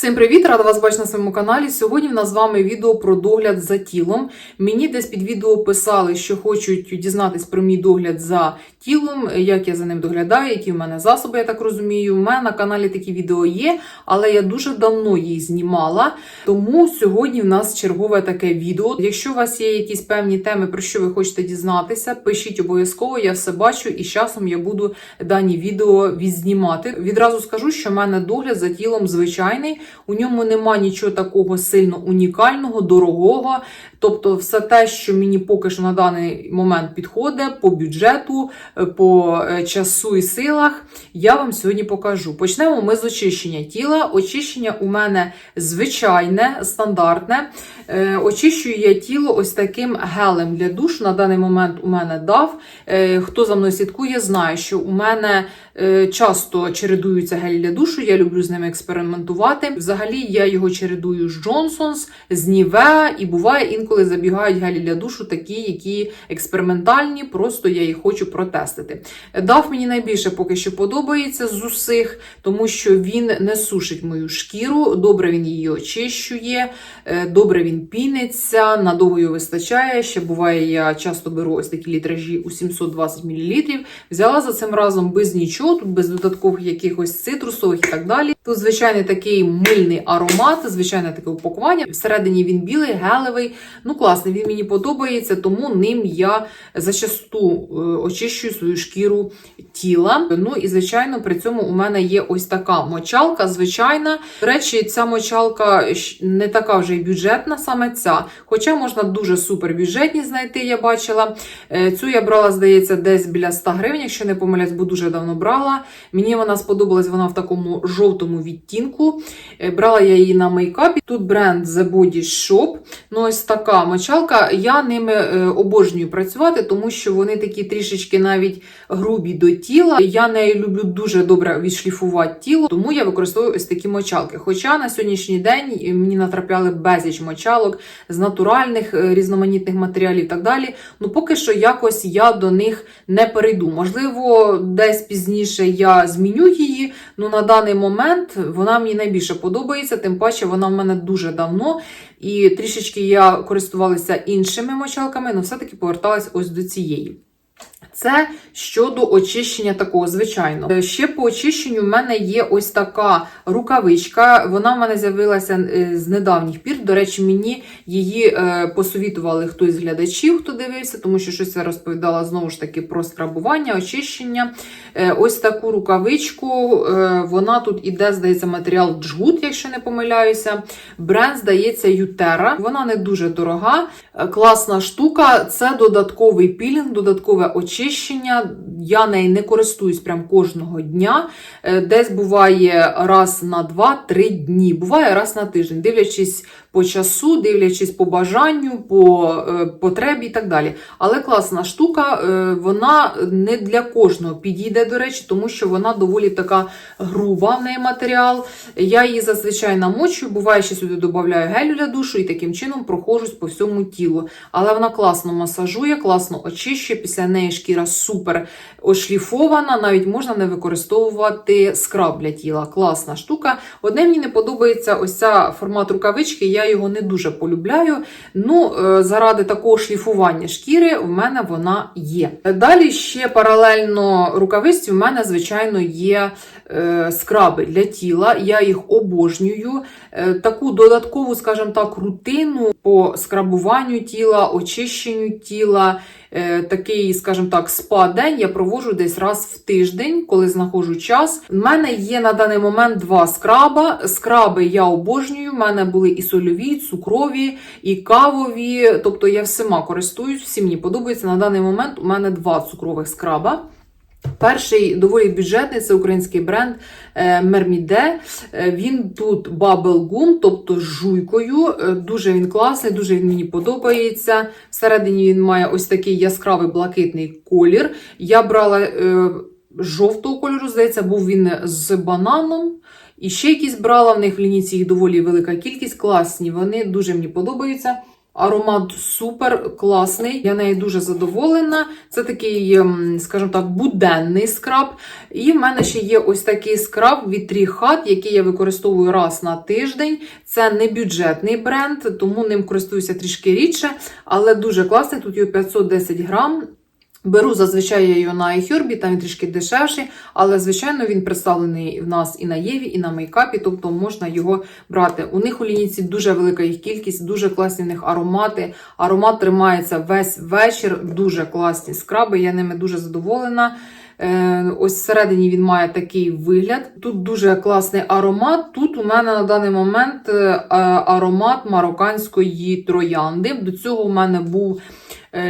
Всім привіт! Рада вас бачити на своєму каналі. Сьогодні в нас з вами відео про догляд за тілом. Мені десь під відео писали, що хочуть дізнатись про мій догляд за тілом, як я за ним доглядаю, які в мене засоби, я так розумію. У мене на каналі такі відео є, але я дуже давно їх знімала. Тому сьогодні в нас чергове таке відео. Якщо у вас є якісь певні теми, про що ви хочете дізнатися, пишіть обов'язково, я все бачу, і з часом я буду дані відео відзнімати. Відразу скажу, що в мене догляд за тілом звичайний. У ньому нема нічого такого сильно унікального, дорогого. Тобто, все те, що мені поки що на даний момент підходить по бюджету, е, по е, часу і силах, я вам сьогодні покажу. Почнемо ми з очищення тіла. Очищення у мене звичайне, стандартне. Е, Очищую я тіло ось таким гелем для душу. На даний момент у мене дав. Хто за мною слідкує, знає, що у мене часто чередуються гелі для душу. Я люблю з ними експериментувати. Взагалі я його чередую з Johnson's, з Nivea, і буває інколи забігають гелі для душу, такі, які експериментальні, просто я їх хочу протестити. Дав мені найбільше поки що подобається з усіх, тому що він не сушить мою шкіру, добре він її очищує, е, добре він піниться, надовго його вистачає. Ще буває, я часто беру ось такі літражі у 720 мл. Взяла за цим разом без нічого, тут без додаткових якихось цитрусових і так далі. Тут звичайний такий мильний аромат, звичайне таке упакування. Всередині він білий, гелевий. Ну класний, він мені подобається, тому ним я зачасту е, очищую свою шкіру тіла. Ну і звичайно, при цьому у мене є ось така мочалка, звичайна. До речі, ця мочалка не така вже й бюджетна, саме ця. Хоча можна дуже супер бюджетні знайти, я бачила. Е, Цю я брала, здається, десь біля 100 гривень, якщо не помиляюсь, бо дуже давно брала. Мені вона сподобалась, вона в такому жовтому відтінку. Е, Брала я її на мейкапі. Тут бренд The Body Shop. Ну, ось така мочалка. Я ними е, обожнюю працювати, тому що вони такі трішечки навіть грубі до тіла. Я нею люблю дуже добре відшліфувати тіло, тому я використовую ось такі мочалки. Хоча на сьогоднішній день е, мені натрапляли безліч мочалок з натуральних різноманітних матеріалів і так далі. Ну, поки що якось я до них не перейду. Можливо, десь пізніше я зміню її. Ну на даний момент вона мені найбільше подобається, тим паче вона в мене дуже давно. І трішечки я користувалася іншими мочалками, але все-таки поверталась ось до цієї. Це щодо очищення такого, звичайно. Е, Ще по очищенню в мене є ось така рукавичка. Вона в мене з'явилася е, з недавніх пір. До речі, мені її е, посовітували хтось з глядачів, хто дивився, тому що щось я розповідала знову ж таки про скрабування, очищення. Ось таку рукавичку. Вона тут іде, здається, матеріал джгут, якщо не помиляюся. Бренд, здається, Ютера. Вона не дуже дорога, класна штука. Це додатковий пілінг, додаткове очищення. Я нею не користуюсь прям кожного дня. Е, Десь буває раз на 2-3 дні, буває раз на тиждень, дивлячись по часу, дивлячись по бажанню, по е, потребі і так далі. Але класна штука, е, вона не для кожного підійде, до речі, тому що вона доволі така груба в неї матеріал. Я її зазвичай намочую, буває, ще сюди додаю гелю для душу і таким чином проходжусь по всьому тілу. Але вона класно масажує, класно очищує, після неї шкіра супер ошліфована, навіть можна не використовувати скраб для тіла. Класна штука. Одне мені не подобається ось ця формат рукавички, я його не дуже полюбляю. Ну, е, заради такого шліфування шкіри в мене вона є. Далі ще паралельно рукавиці в мене, звичайно, є е, скраби для тіла. Я їх обожнюю. Е, таку додаткову, скажімо так, рутину по скрабуванню тіла, очищенню тіла. Е, Такий, скажімо так, спа-день я проводжу десь раз в тиждень, коли знаходжу час. У мене є на даний момент два скраба. Скраби я обожнюю. У мене були і сольові, і цукрові, і кавові. Тобто я всіма користуюсь, всі мені подобається. На даний момент у мене два цукрових скраба. Перший доволі бюджетний, це український бренд Мерміде. Е, Він тут Gum, тобто з жуйкою. Е, Дуже він класний, дуже він мені подобається. Всередині він має ось такий яскравий блакитний колір. Я брала е, жовтого кольору, здається, був він з бананом. І ще якісь брала в них в лінійці їх доволі велика кількість, класні. Вони дуже мені подобаються. Аромат супер класний, я нею дуже задоволена. Це такий, ем, скажімо так, буденний скраб. І в мене ще є ось такий скраб від Тріхат, який я використовую раз на тиждень. Це не бюджетний бренд, тому ним користуюся трішки рідше, але дуже класний. Тут його 510 грам. Беру зазвичай я його на iHerb, там він трішки дешевший, але, звичайно, він представлений в нас і на Єві, і на мейкапі, тобто можна його брати. У них у лінійці дуже велика їх кількість, дуже класні в них аромати. Аромат тримається весь вечір, дуже класні скраби, я ними дуже задоволена. Е, Ось всередині він має такий вигляд. Тут дуже класний аромат. Тут у мене на даний момент е, аромат марокканської троянди. До цього у мене був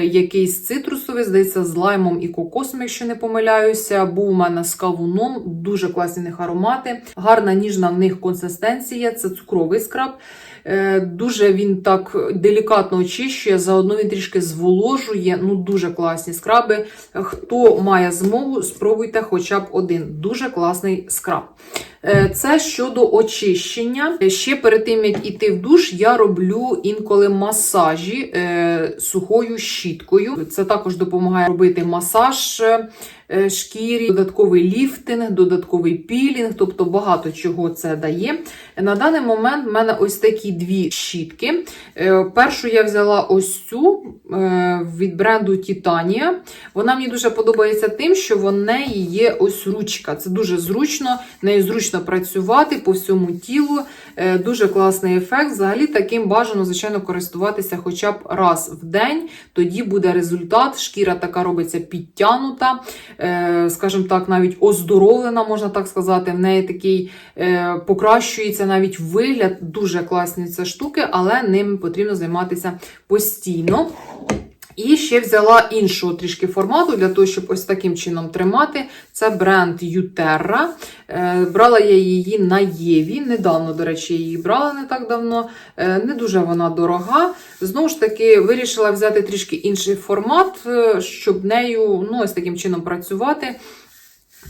якийсь цитрусовий, здається, з лаймом і кокосом, якщо не помиляюся. Був у мене з кавуном, дуже класні в них аромати. Гарна ніжна в них консистенція, це цукровий скраб. Е, Дуже він так делікатно очищує, заодно він трішки зволожує. Ну, дуже класні скраби. Хто має змогу, спробуйте хоча б один. Дуже класний скраб. Е, Це щодо очищення. Ще перед тим, як іти в душ, я роблю інколи масажі е, сухою щіткою. Це також допомагає робити масаж е, шкірі, додатковий ліфтинг, додатковий пілінг, тобто багато чого це дає. На даний момент в мене ось такі дві щітки. Е, Першу я взяла ось цю е, від бренду Titania. Вона мені дуже подобається тим, що в неї є ось ручка. Це дуже зручно, нею зручно працювати по всьому тілу. Е, Дуже класний ефект. Взагалі таким бажано, звичайно, користуватися хоча б раз в день. Тоді буде результат. Шкіра така робиться підтянута, е, скажімо так, навіть оздоровлена, можна так сказати. В неї такий е, покращується навіть вигляд. Дуже класні ці штуки, але ними потрібно займатися постійно. І ще взяла іншого трішки формату для того, щоб ось таким чином тримати. Це бренд Ютерра. Брала я її на Єві. Недавно, до речі, її брала не так давно. Е, Не дуже вона дорога. Знову ж таки, вирішила взяти трішки інший формат, е, щоб нею ну, ось таким чином працювати.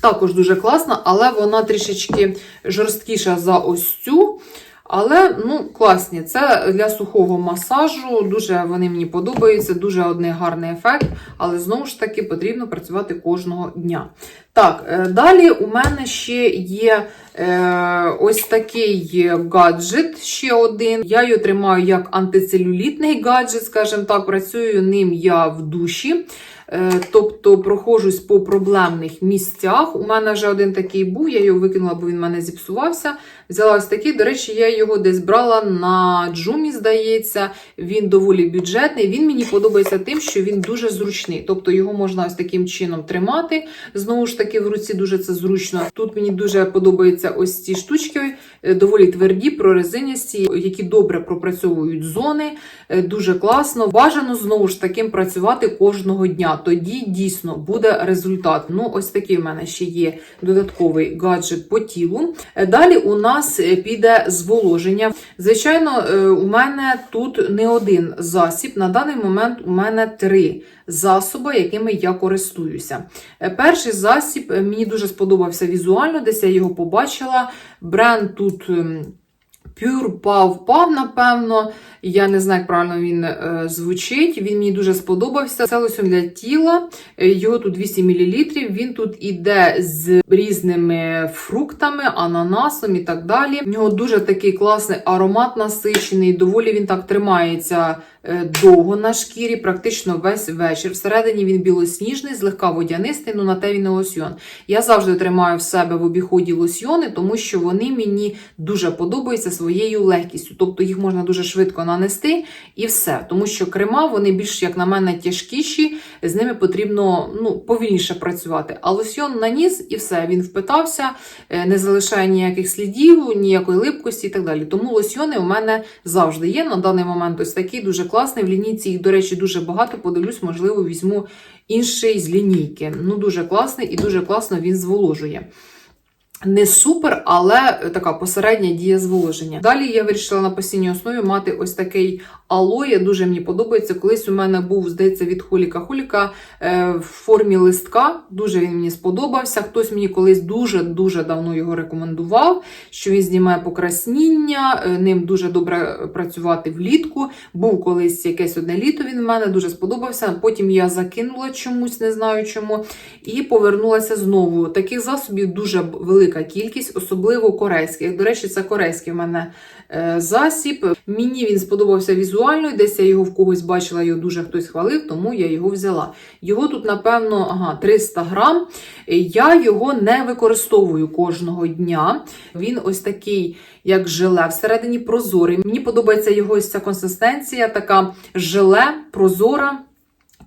Також дуже класна, але вона трішечки жорсткіша за ось цю. Але ну, класні. Це для сухого масажу. Дуже вони мені подобаються, дуже одне гарний ефект, але знову ж таки потрібно працювати кожного дня. Так, е, далі у мене ще є е, ось такий гаджет, ще один. Я його тримаю як антицелюлітний гаджет, скажімо так, працюю ним я в душі. Е, Тобто проходжусь по проблемних місцях. У мене вже один такий був, я його викинула, бо він в мене зіпсувався. Взяла ось такий, до речі, я його десь брала на джумі, здається. Він доволі бюджетний. Він мені подобається тим, що він дуже зручний. Тобто його можна ось таким чином тримати. Знову ж таки, в руці дуже це зручно. Тут мені дуже подобаються ось ці штучки, е, доволі тверді, прорезиністі, які добре пропрацьовують зони. Е, Дуже класно. Бажано знову ж таким працювати кожного дня. Тоді дійсно буде результат. Ну, ось такий в мене ще є додатковий гаджет по тілу. Е, Далі у нас піде зволоження. Звичайно, у мене тут не один засіб. На даний момент у мене три засоби, якими я користуюся. Перший засіб е, мені дуже сподобався візуально, десь я його побачила. Бренд тут. ем, Pure Пав Пав, напевно. Я не знаю, як правильно він е, звучить. Він мені дуже сподобався. Це лосьон для тіла. Е, Його тут 200 мл. Він тут іде з різними фруктами, ананасом і так далі. В нього дуже такий класний аромат насичений. Доволі він так тримається довго на шкірі, практично весь вечір. Всередині він білосніжний, злегка водянистий, ну на те він і лосьйон. Я завжди тримаю в себе в обіході лосьйони, тому що вони мені дуже подобаються своєю легкістю. Тобто їх можна дуже швидко нанести і все. Тому що крема, вони більш, як на мене, тяжкіші, з ними потрібно ну, повільніше працювати. А лосьйон наніс і все, він впитався, е, не залишає ніяких слідів, ніякої липкості і так далі. Тому лосьйони у мене завжди є. На даний момент ось такий дуже класний. В лінійці їх, до речі, дуже багато. Подивлюсь, можливо, візьму інший з лінійки. Ну, дуже класний і дуже класно він зволожує. Не супер, але така посередня дія зволоження. Далі я вирішила на постійній основі мати ось такий алоє. Дуже мені подобається. Колись у мене був, здається, від Хуліка е, в формі листка. Дуже він мені сподобався. Хтось мені колись дуже-дуже давно його рекомендував, що він знімає покрасніння, е, ним дуже добре працювати влітку. Був колись якесь одне літо. Він в мене дуже сподобався. Потім я закинула чомусь, не знаю чому, і повернулася знову. Таких засобів дуже велика кількість, особливо корейських. До речі, це корейський в мене е, засіб. Мені він сподобався візуально, десь я його в когось бачила, його дуже хтось хвалив, тому я його взяла. Його тут, напевно, ага, 300 грам. Я його не використовую кожного дня. Він ось такий, як желе, всередині прозорий. Мені подобається його ось ця консистенція, така желе, прозора.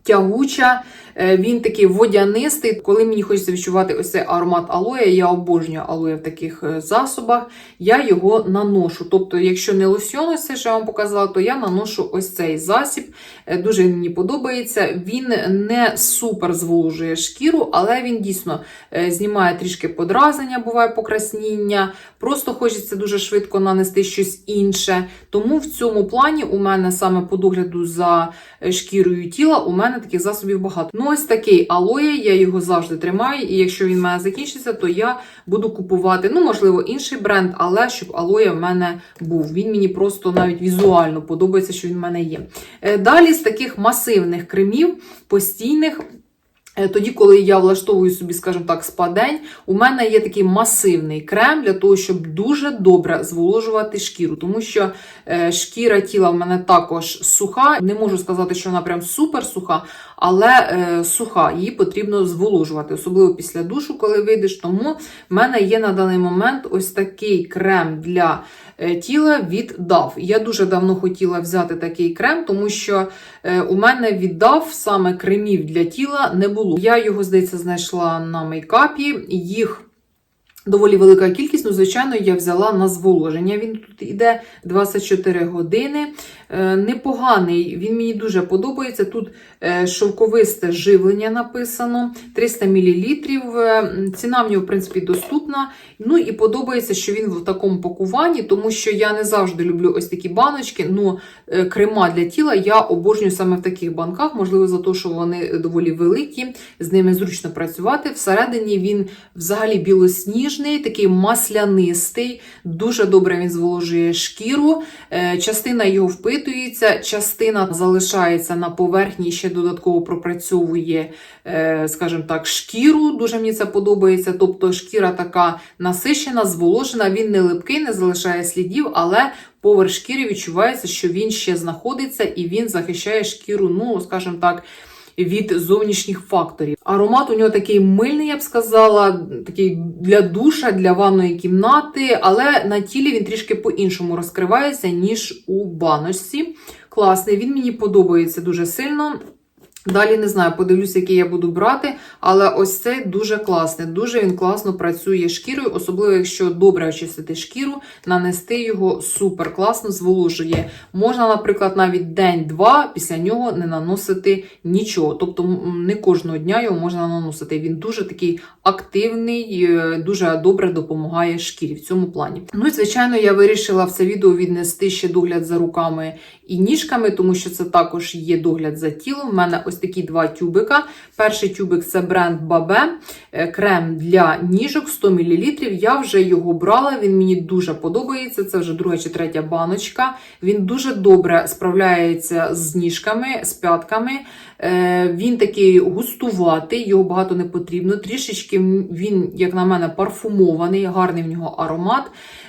Тягуча, він такий водянистий. Коли мені хочеться відчувати ось цей аромат алоє, я обожнюю алоє в таких е, засобах, я його наношу. Тобто, якщо не лосьон, ось це, що я вам показала, то я наношу ось цей засіб. Е, Дуже мені подобається. Він не супер зволожує шкіру, але він дійсно е, знімає трішки подразнення, буває покрасніння. Просто хочеться дуже швидко нанести щось інше. Тому в цьому плані у мене саме по догляду за е, шкірою тіла, у мене таких засобів багато. Ну, ось такий алоє, я його завжди тримаю, і якщо він в мене закінчиться, то я буду купувати, ну, можливо, інший бренд, але щоб алоє в мене був. Він мені просто навіть візуально подобається, що він в мене є. Е, Далі з таких масивних кремів, постійних. Е, Тоді, коли я влаштовую собі, скажімо так, спа-день, у мене є такий масивний крем для того, щоб дуже добре зволожувати шкіру, тому що е, шкіра тіла в мене також суха. Не можу сказати, що вона прям супер суха, але е, суха, її потрібно зволожувати, особливо після душу, коли вийдеш. Тому в мене є на даний момент ось такий крем для тіла від DAV. Я дуже давно хотіла взяти такий крем, тому що е, у мене від DAV саме кремів для тіла не було. Я його, здається, знайшла на мейкапі. Їх доволі велика кількість. Ну, звичайно, я взяла на зволоження. Він тут іде 24 години. Е, Непоганий, він мені дуже подобається. Тут е, шовковисте живлення написано, 300 мл. Е, Ціна в нього, в принципі, доступна. Ну і подобається, що він в такому пакуванні, тому що я не завжди люблю ось такі баночки. Ну, крема для тіла я обожнюю саме в таких банках, можливо, за те, що вони доволі великі, з ними зручно працювати. Всередині він взагалі білосніжний, такий маслянистий, дуже добре він зволожує шкіру. Е, Частина його впитується, частина залишається на поверхні ще додатково пропрацьовує, е, скажімо так, шкіру. Дуже мені це подобається. Тобто шкіра така насищена, зволожена, він не липкий, не залишає слідів, але поверх шкіри відчувається, що він ще знаходиться і він захищає шкіру, ну, скажімо так. Від зовнішніх факторів. Аромат у нього такий мильний, я б сказала, такий для душа, для ванної кімнати, але на тілі він трішки по-іншому розкривається, ніж у баночці. Класний, він мені подобається дуже сильно. Далі не знаю, подивлюся, який я буду брати, але ось цей дуже класний. Дуже він класно працює шкірою, особливо, якщо добре очистити шкіру, нанести його супер класно зволожує. Можна, наприклад, навіть день-два після нього не наносити нічого. Тобто не кожного дня його можна наносити. Він дуже такий активний, е, дуже добре допомагає шкірі в цьому плані. Ну і звичайно, я вирішила в це відео віднести ще догляд за руками і ніжками, тому що це також є догляд за тілом. У мене ось такі два тюбика. Перший тюбик це бренд Бабе, е, крем для ніжок 100 мл. Я вже його брала, він мені дуже подобається. Це вже друга чи третя баночка. Він дуже добре справляється з ніжками, з п'ятками. Е, Він такий густуватий, його багато не потрібно. Трішечки він, як на мене, парфумований, гарний в нього аромат.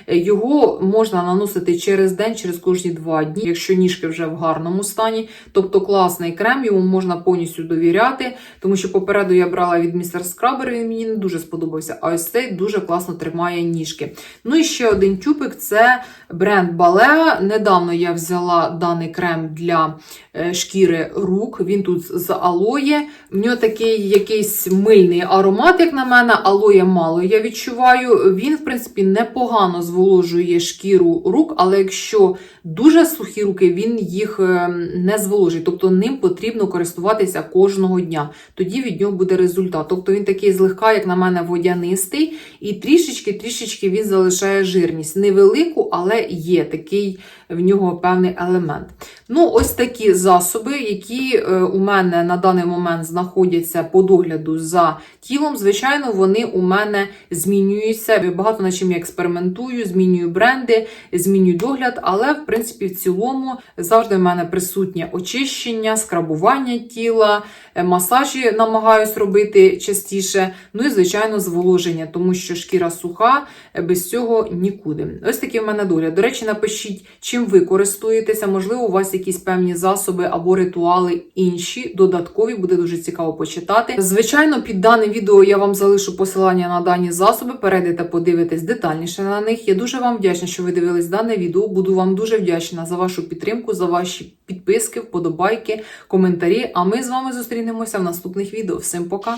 Е, Його можна наносити через день, через кожні два дні, якщо ніжки вже в гарному стані. Тобто класний крем, йому можна повністю довіряти, тому що попереду я брала від містер Скрабер, він мені не дуже сподобався. А ось цей дуже класно тримає ніжки. Ну і ще один тюбик це бренд Балеа. Недавно я взяла даний крем для е, шкіри рук. Він тут з алоє. В нього такий якийсь мильний аромат, як на мене, алоє мало я відчуваю. Він, в принципі, непогано зволожує шкіру рук, але якщо дуже сухі руки, він їх е, не зволожить. Тобто ним потрібно користуватися. Користуватися кожного дня. Тоді від нього буде результат. Тобто він такий злегка, як на мене, водянистий, і трішечки-трішечки він залишає жирність. Невелику, але є такий в нього певний елемент. Ну, ось такі засоби, які е, у мене на даний момент знаходяться по догляду за тілом. Звичайно, вони у мене змінюються. Багато над чим я експериментую, змінюю бренди, змінюю догляд, але в принципі в цілому завжди в мене присутнє очищення, скрабування тіла, е, масажі намагаюсь робити частіше. Ну і звичайно, зволоження, тому що шкіра суха, е, без цього нікуди. Ось такий в мене догляд. До речі, напишіть, чим ви користуєтеся. Можливо, у вас якісь певні засоби або ритуали інші, додаткові, буде дуже цікаво почитати. Звичайно, під даним відео я вам залишу посилання на дані засоби. Перейдете, подивитесь детальніше на них. Я дуже вам вдячна, що ви дивились дане відео. Буду вам дуже вдячна за вашу підтримку, за ваші підписки, вподобайки, коментарі. А ми з вами зустрінемося в наступних відео. Всім пока!